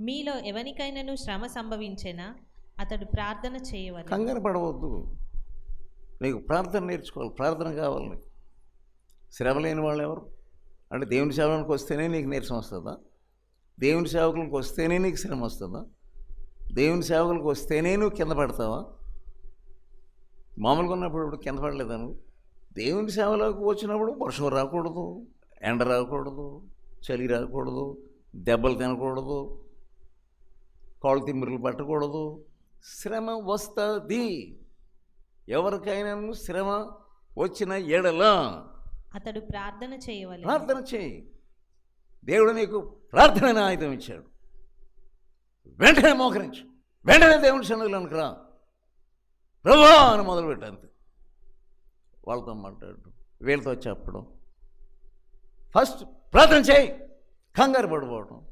మీలో ఎవరికైనాను శ్రమ సంభవించేనా? అతడు ప్రార్థన చేయవలెను. కంగారు పడవద్దు. నీకు ప్రార్థన నేర్చుకోవాలి. ప్రార్థన కావాలి నీకు. శ్రమ లేని వాళ్ళు ఎవరు? అంటే దేవుని సేవలకు వస్తేనే నీకు నీరసం వస్తుందా? దేవుని సేవకులకు వస్తేనే నీకు శ్రమ వస్తుందా? దేవుని సేవకులకు వస్తేనే నువ్వు కింద పడతావా? మామూలుగా ఉన్నప్పుడు ఇప్పుడు కింద పడలేదా నువ్వు? దేవుని సేవలోకి వచ్చినప్పుడు వర్షం రాకూడదు ఎండ రాకూడదు చలి రాకూడదు దెబ్బలు తినకూడదు కాళ్ళు తిమ్మిరులు పట్టకూడదు. శ్రమ వస్తుంది. ఎవరికైనా శ్రమ వచ్చిన ఎడల అతడు ప్రార్థన చేయవలెను. ప్రార్థన చేయి. దేవుడు నీకు ప్రార్థన ఆయుధం ఇచ్చాడు. వెంటనే మోకరించు వెంటనే దేవుని సన్నిధిలోనికి రా. ప్రభా అని మొదలుపెట్టు అంతే వాళ్ళతో మాట్లాడు వీళ్ళతో చెప్పడం. ఫస్ట్ ప్రార్థన చేయి. కంగారు పడిపోవడం